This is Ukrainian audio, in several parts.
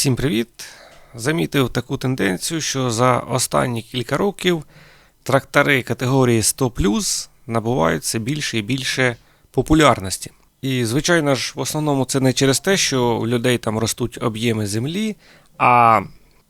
Всім привіт! Замітив таку тенденцію, що за останні кілька років трактори категорії 100 набувають все більше і більше популярності. І, звичайно ж, в основному це не через те, що у людей там ростуть об'єми землі, а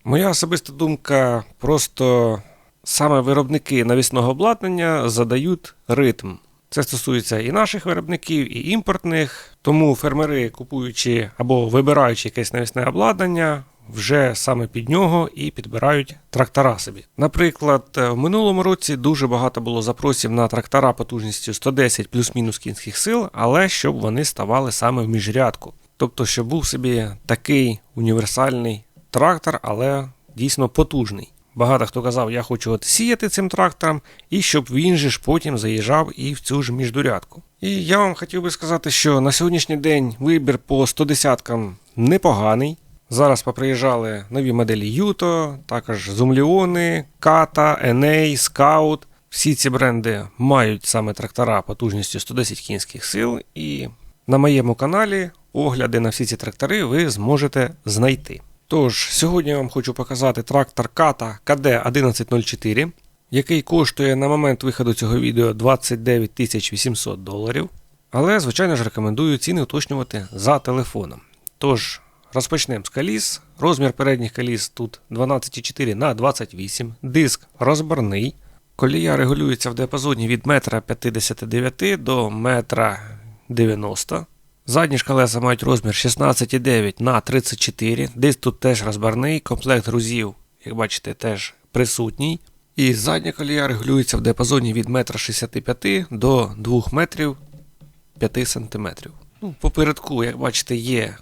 моя особиста думка просто саме виробники навісного обладнання задають ритм. Це стосується і наших виробників, і імпортних. Тому фермери, купуючи або вибираючи якесь навісне обладнання, вже саме під нього і підбирають трактора собі. Наприклад, в минулому році дуже багато було запросів на трактора потужністю 110 плюс-мінус кінських сил, але щоб вони ставали саме в міжрядку. Тобто, щоб був собі такий універсальний трактор, але дійсно потужний. Багато хто казав, я хочу от сіяти цим трактором, і щоб він же ж потім заїжджав і в цю ж міждурядку. І я вам хотів би сказати, що на сьогоднішній день вибір по 110-кам непоганий. Зараз поприїжджали нові моделі Юто, також Зумліони, Ката, Еней, Скаут. Всі ці бренди мають саме трактора потужністю 110 кінських сил, і на моєму каналі огляди на всі ці трактори ви зможете знайти. Тож, сьогодні я вам хочу показати трактор Kata KD1104, який коштує на момент виходу цього відео 29 800 доларів. Але, звичайно ж, рекомендую ціни уточнювати за телефоном. Тож, розпочнемо з коліс. Розмір передніх коліс тут 12,4 на 28 диск розборний. Колія регулюється в діапазоні від 1,59 м до 1,90 м. Задні ж колеса мають розмір 16,9 на 34 Диск тут теж розбарний, комплект грузів, як бачите, теж присутній. І задня колія регулюється в диапазоні від 1,65 м до 2 метрів 5 см. Ну, попередку, як бачите, є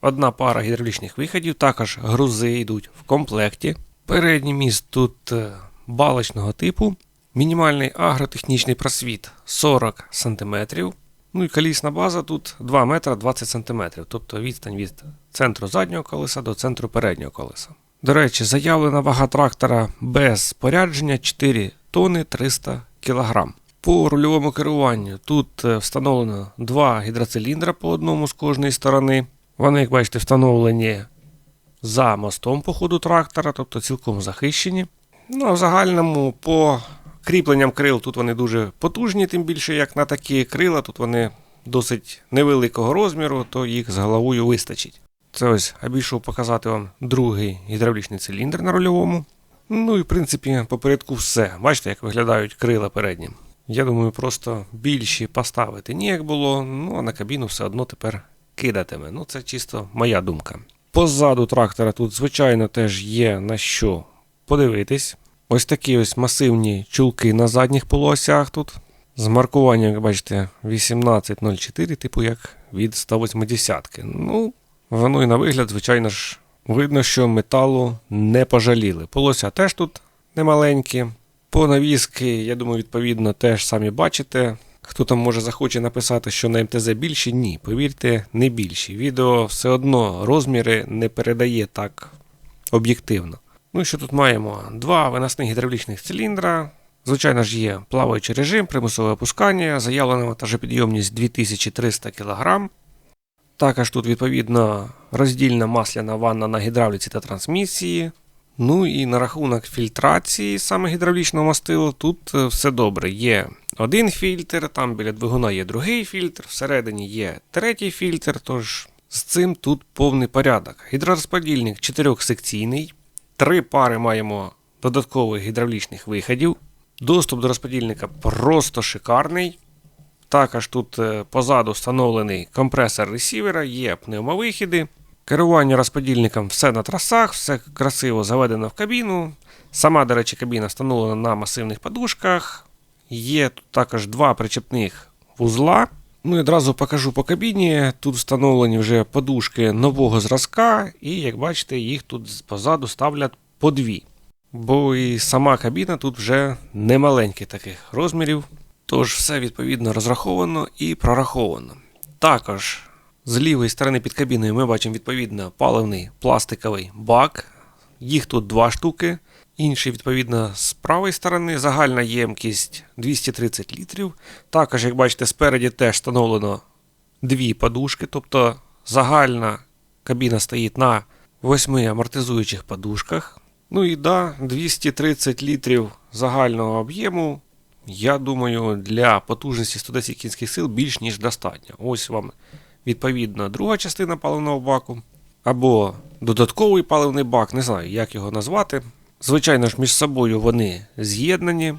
одна пара гідравлічних виходів, також грузи йдуть в комплекті. Передній міст тут е, балочного типу. Мінімальний агротехнічний просвіт 40 см. Ну і колісна база тут 2 метра 20 см, тобто відстань від центру заднього колеса до центру переднього колеса. До речі, заявлена вага трактора без спорядження 4 тони 300 кг. По рульовому керуванню тут е, встановлено два гідроциліндра по одному з кожної сторони. Вони, як бачите, встановлені за мостом по ходу трактора, тобто цілком захищені. Ну а в загальному по кріпленням крил тут вони дуже потужні, тим більше як на такі крила, тут вони досить невеликого розміру, то їх з головою вистачить. Це ось обійшов показати вам другий гідравлічний циліндр на рульовому. Ну і в принципі попередку все. Бачите, як виглядають крила передні. Я думаю, просто більші поставити ніяк було, ну а на кабіну все одно тепер кидатиме. Ну це чисто моя думка. Позаду трактора тут, звичайно, теж є на що подивитись. Ось такі ось масивні чулки на задніх полуосях тут. З маркуванням, як бачите, 1804, типу як від 180. Ну, воно і на вигляд, звичайно ж, видно, що металу не пожаліли. Полося теж тут немаленькі. По навіски, я думаю, відповідно, теж самі бачите. Хто там може захоче написати, що на МТЗ більші? Ні, повірте, не більші. Відео все одно розміри не передає так об'єктивно. Ну і що тут маємо? Два виносних гідравлічних циліндра. Звичайно ж, є плаваючий режим, примусове опускання, заявлена вантажопідйомність 2300 кг. Також тут, відповідно, роздільна масляна ванна на гідравліці та трансмісії. Ну і на рахунок фільтрації саме гідравлічного мастилу, тут е, все добре. Є один фільтр, там біля двигуна є другий фільтр, всередині є третій фільтр, тож з цим тут повний порядок. Гідророзподільник чотирьохсекційний. Три пари маємо додаткових гідравлічних виходів. Доступ до розподільника просто шикарний. Також тут е, позаду встановлений компресор ресівера, є пневмовихіди. Керування розподільником все на трасах, все красиво заведено в кабіну. Сама, до речі, кабіна встановлена на масивних подушках. Є тут також два причепних вузла. Ну і одразу покажу по кабіні. Тут встановлені вже подушки нового зразка, і як бачите, їх тут позаду ставлять по дві. Бо і сама кабіна тут вже не маленьких таких розмірів. Тож все відповідно розраховано і прораховано. Також з лівої сторони під кабіною ми бачимо відповідно паливний пластиковий бак. Їх тут два штуки. Інший, відповідно, з правої сторони загальна ємкість 230 літрів. Також, як бачите, спереді теж встановлено дві подушки, тобто загальна кабіна стоїть на восьми амортизуючих подушках. Ну і да, 230 літрів загального об'єму. Я думаю, для потужності 110 кінських сил більш ніж достатньо. Ось вам відповідно друга частина паливного баку. Або додатковий паливний бак, не знаю, як його назвати. Звичайно ж, між собою вони з'єднані.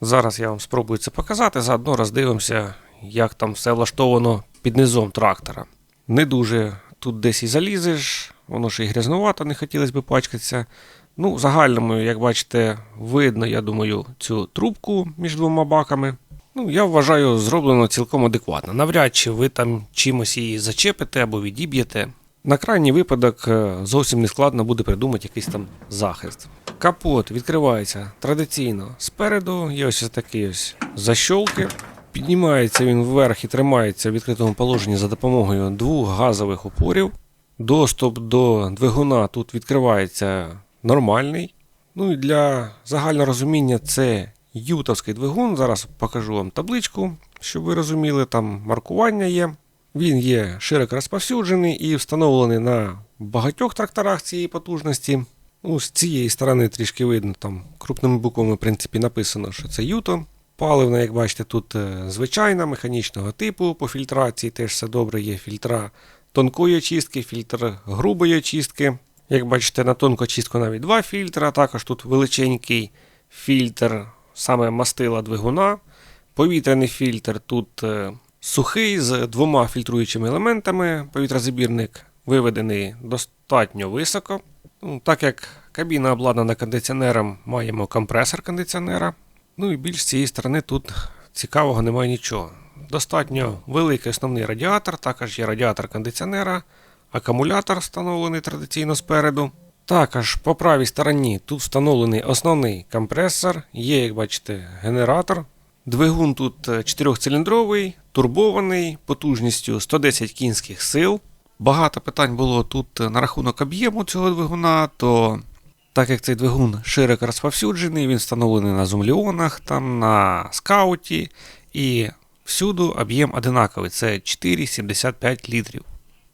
Зараз я вам спробую це показати, заодно роздивимося, як там все влаштовано під низом трактора. Не дуже тут десь і залізеш, воно ж і грязнувато, не хотілося б пачкатися. Ну, в загальному, як бачите, видно, я думаю, цю трубку між двома баками. Ну, я вважаю, зроблено цілком адекватно. Навряд чи ви там чимось її зачепите або відіб'єте. На крайній випадок е, зовсім не складно буде придумати якийсь там захист. Капот відкривається традиційно спереду, є ось такі ось защолки. Піднімається він вверх і тримається в відкритому положенні за допомогою двох газових опорів. Доступ до двигуна тут відкривається нормальний. Ну і для загального розуміння це ютовський двигун. Зараз покажу вам табличку, щоб ви розуміли, там маркування є. Він є широко розповсюджений і встановлений на багатьох тракторах цієї потужності. Ну, з цієї сторони трішки видно, там крупними буквами, в принципі, написано, що це Юто. Паливна, як бачите, тут е, звичайна, механічного типу. По фільтрації теж все добре. Є фільтра тонкої очистки, фільтр грубої очистки. Як бачите, на тонку очистку навіть два фільтра, також тут величенький фільтр, саме мастила двигуна. Повітряний фільтр тут е, сухий з двома фільтруючими елементами. Повітрозабірник виведений достатньо високо. Ну, так як кабіна обладнана кондиціонером, маємо компресор кондиціонера. Ну і більш з цієї сторони тут цікавого немає нічого. Достатньо великий основний радіатор, також є радіатор кондиціонера, акумулятор встановлений традиційно спереду. Також по правій стороні тут встановлений основний компресор, є, як бачите, генератор. Двигун тут 4-циліндровий, турбований, потужністю 110 кінських сил. Багато питань було тут на рахунок об'єму цього двигуна, то так як цей двигун широко розповсюджений, він встановлений на зумліонах, там на скауті, і всюду об'єм одинаковий це 4,75 літрів.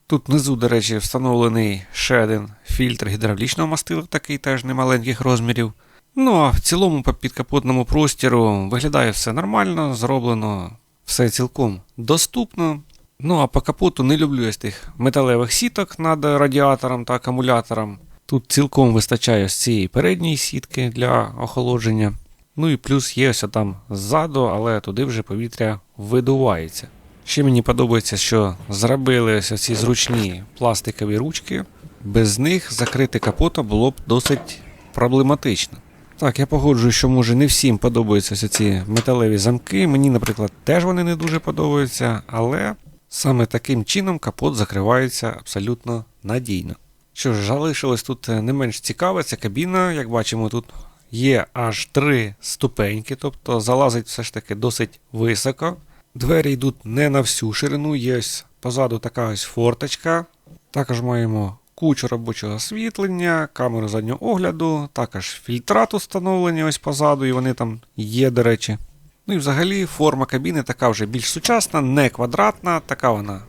Тут внизу, до речі, встановлений ще один фільтр гідравлічного мастила, такий теж немаленьких розмірів. Ну а в цілому по підкапотному простіру виглядає все нормально, зроблено все цілком доступно. Ну а по капоту не люблю ось тих металевих сіток над радіатором та акумулятором. Тут цілком вистачає ось цієї передньої сітки для охолодження. Ну і плюс є ось там ззаду, але туди вже повітря видувається. Ще мені подобається, що зробили ось ці зручні пластикові ручки. Без них закрити капота було б досить проблематично. Так, я погоджую, що може не всім подобаються ці металеві замки. Мені, наприклад, теж вони не дуже подобаються, але саме таким чином капот закривається абсолютно надійно. Що ж, залишилось тут не менш цікаве, це кабіна. Як бачимо, тут є аж три ступеньки, тобто залазить все ж таки досить високо. Двері йдуть не на всю ширину, є ось позаду така ось форточка. Також маємо кучу робочого освітлення, камеру заднього огляду, також фільтра тут встановлені ось позаду, і вони там є, до речі. Ну і взагалі форма кабіни така вже більш сучасна, не квадратна, така вона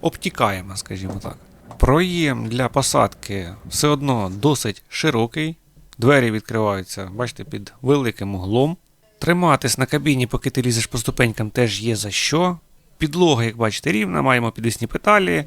обтікаєма, скажімо так. Проєм для посадки все одно досить широкий. Двері відкриваються, бачите, під великим углом. Триматись на кабіні, поки ти лізеш по ступенькам, теж є за що. Підлога, як бачите, рівна, маємо підвісні педалі.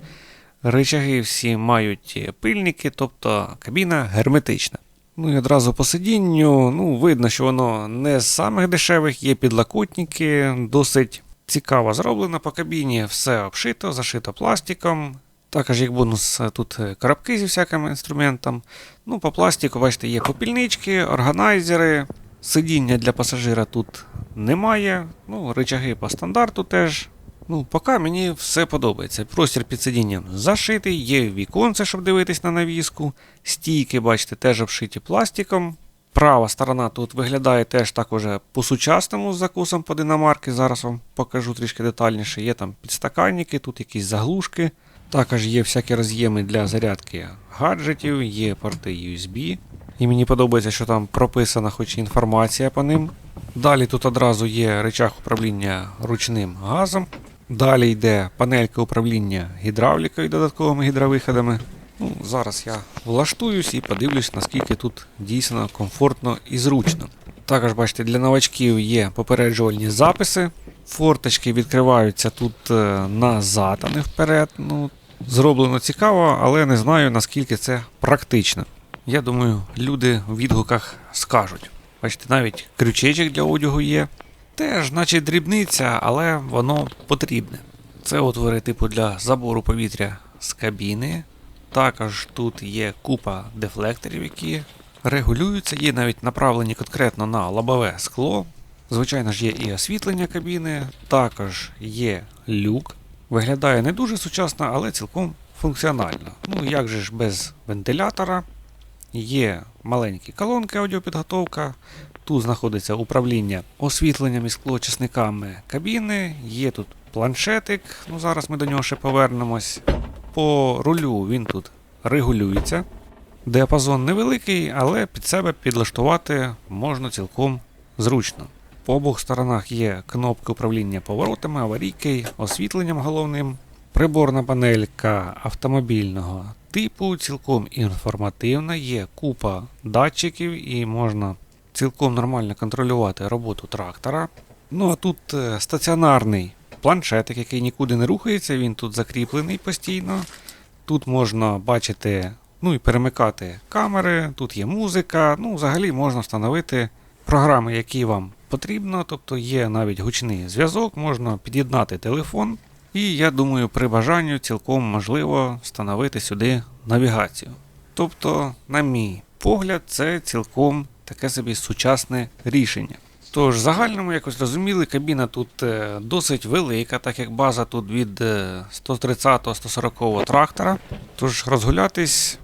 Ричаги всі мають пильники, тобто кабіна герметична. Ну і одразу по сидінню, ну, видно, що воно не з самих дешевих, є підлокутники, досить цікаво зроблено по кабіні, все обшито, зашито пластиком. Також як бонус тут коробки зі всяким інструментом. Ну, по пластику, бачите, є попільнички, органайзери. Сидіння для пасажира тут немає. Ну, ричаги по стандарту теж. Ну, поки мені все подобається. Простір під сидінням зашитий, є віконце, щоб дивитись на навіску. Стійки, бачите, теж обшиті пластиком. Права сторона тут виглядає теж так уже по-сучасному з закусом по динамарки. Зараз вам покажу трішки детальніше. Є там підстаканники, тут якісь заглушки. Також є всякі роз'єми для зарядки гаджетів, є порти USB. І мені подобається, що там прописана хоч інформація по ним. Далі тут одразу є речах управління ручним газом. Далі йде панелька управління гідравлікою і додатковими гідровиходами. Ну, зараз я влаштуюсь і подивлюсь, наскільки тут дійсно комфортно і зручно. Також, бачите, для новачків є попереджувальні записи. Форточки відкриваються тут е, назад, а не вперед. Ну, зроблено цікаво, але не знаю наскільки це практично. Я думаю, люди в відгуках скажуть. Бачите, навіть крючечок для одягу є. Теж, наче дрібниця, але воно потрібне. Це отвори типу для забору повітря з кабіни. Також тут є купа дефлекторів, які регулюються, є навіть направлені конкретно на лобове скло. Звичайно ж, є і освітлення кабіни, також є люк. Виглядає не дуже сучасно, але цілком функціонально. Ну як же ж без вентилятора. Є маленькі колонки аудіопідготовка. Тут знаходиться управління освітленням і склоочисниками кабіни. Є тут планшетик, ну зараз ми до нього ще повернемось. По рулю він тут регулюється. Діапазон невеликий, але під себе підлаштувати можна цілком зручно. По обох сторонах є кнопки управління поворотами, аварійки, освітленням головним. Приборна панелька автомобільного типу, цілком інформативна, є купа датчиків і можна цілком нормально контролювати роботу трактора. Ну а тут е, стаціонарний планшетик, який нікуди не рухається, він тут закріплений постійно. Тут можна бачити, ну і перемикати камери, тут є музика. Ну, взагалі можна встановити програми, які вам потрібно. Тобто є навіть гучний зв'язок, можна під'єднати телефон. І я думаю, при бажанню цілком можливо встановити сюди навігацію. Тобто, на мій погляд, це цілком таке собі сучасне рішення. Тож, в загальному, якось розуміли, кабіна тут е, досить велика, так як база тут від 130-140 трактора. Тож розгулятись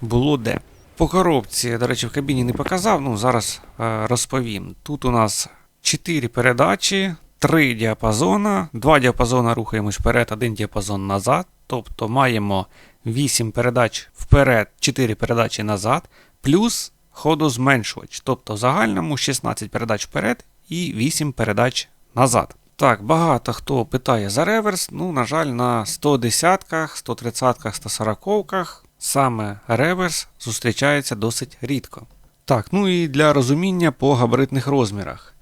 було де. По коробці, до речі, в кабіні не показав, ну зараз е, розповім. Тут у нас 4 передачі, 3 діапазона, 2 діапазона рухаємось вперед, один діапазон назад. Тобто маємо 8 передач вперед, 4 передачі назад, плюс ходозменшувач. Тобто в загальному 16 передач вперед і 8 передач назад. Так, багато хто питає за реверс. Ну, на жаль, на 110-ках, 130-ках, 140-ках саме реверс зустрічається досить рідко. Так, ну і для розуміння по габаритних розмірах.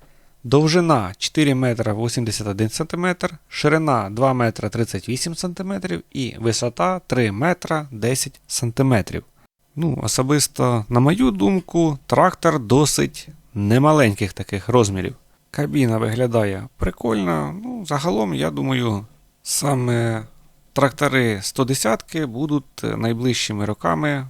Довжина 4 метра 81 см, ширина 2 метра 38 см і висота 3 метра 10 см. Ну, особисто, на мою думку, трактор досить немаленьких таких розмірів. Кабіна виглядає прикольно. Ну, загалом, я думаю, саме трактори 110 будуть найближчими роками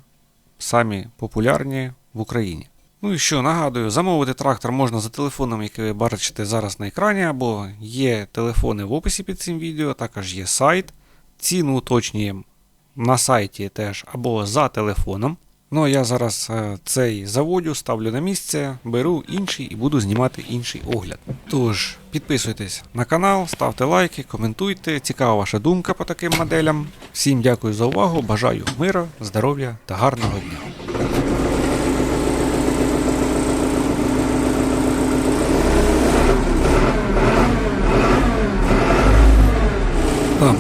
самі популярні в Україні. Ну і що, нагадую, замовити трактор можна за телефоном, який ви бачите зараз на екрані, або є телефони в описі під цим відео, також є сайт. Ціну уточнюємо на сайті теж або за телефоном. Ну я зараз е, цей заводю, ставлю на місце, беру інший і буду знімати інший огляд. Тож, підписуйтесь на канал, ставте лайки, коментуйте. Цікава ваша думка по таким моделям. Всім дякую за увагу, бажаю миру, здоров'я та гарного дня.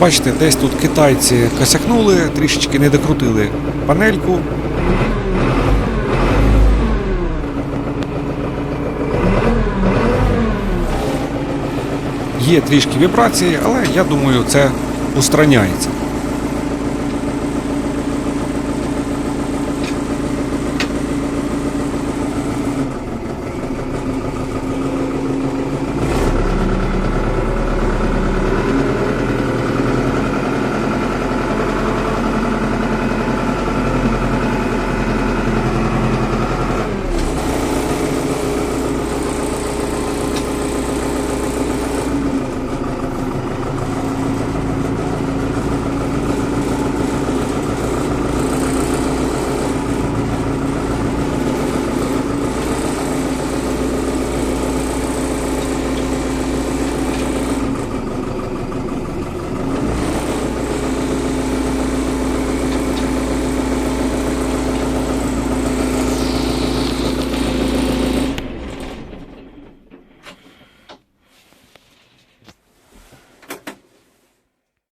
Бачите, десь тут китайці косякнули, трішечки не докрутили панельку. Є трішки вібрації, але я думаю, це устраняється.